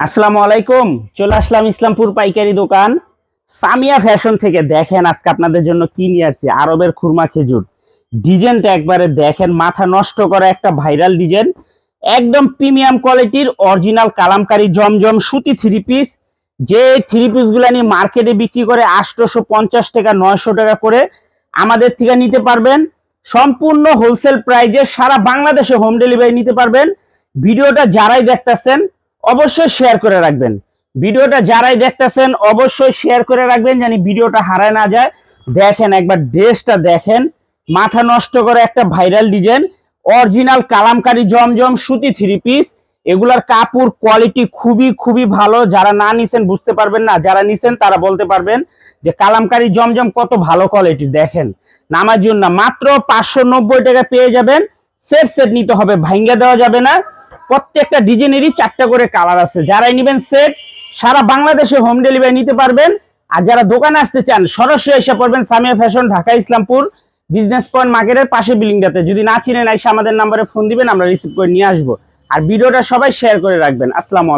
আসসালামু আলাইকুম। চলে আসলাম ইসলামপুর পাইকারি দোকান। সামিয়া ফ্যাশন থেকে দেখেন আজকে আপনাদের জন্য কি নিয়ে আসছি? আরবের খুরমা খেজুর। ডিজাইনটা একবারে দেখেন, মাথা নষ্ট করা একটা ভাইরাল ডিজাইন। একদম প্রিমিয়াম কোয়ালিটির অরিজিনাল কালামকারি জমজম সুতি থ্রি পিস যে থ্রি পিসগুলা নিয়ে মার্কেটে বিক্রি করে আটশোশো পঞ্চাশ টাকা, নয়শো টাকা করে আমাদের থেকে নিতে পারবেন। সম্পূর্ণ হোলসেল প্রাইজে সারা বাংলাদেশে হোম ডেলিভারি নিতে পারবেন। ভিডিওটা যারাই দেখতেছেন অবশ্যই শেয়ার করে রাখবেন। ভিডিওটা যারাই দেখতেছেন, অবশ্যই শেয়ার করে রাখবেন জানি ভিডিওটা হারায় না যায়। দেখেন, একবার ড্রেসটা দেখেন। মাথা নষ্ট করে একটা ভাইরাল ডিজাইন অরিজিনাল কালামকারী জমজম সুতি থ্রি পিস এগুলার কাপড় কোয়ালিটি খুবই খুবই ভালো। যারা না নিছেন, বুঝতে পারবেন না। যারা নিছেন, তারা বলতে পারবেন যে কালামকারী জমজম কত ভালো কোয়ালিটি দেখেন নামার জন্য মাত্র পাঁচশো নব্বই টাকা পেয়ে যাবেন। সেট সেট নিতে হবে, ভাঙ্গা দেওয়া যাবে না। প্রত্যেকটা ডিজাইনেরই চারটা করে কালার আছে। যারাই নেবেন সেট সারা বাংলাদেশে হোম ডেলিভারি নিতে পারবেন। আর যারা দোকানে আসতে চান, সরাসরি এসে পড়বেন Samia fashion Dhaka, Islampur business point মার্কেটের পাশে বিল্ডিংটাতে যদি না চিনেন, এসে আমাদের নাম্বারে ফোন দিবেন, আমরা রিসিভ করে নিয়ে আসব। আর ভিডিওটা সবাই শেয়ার করে রাখবেন। আসসালামু আলাইকুম।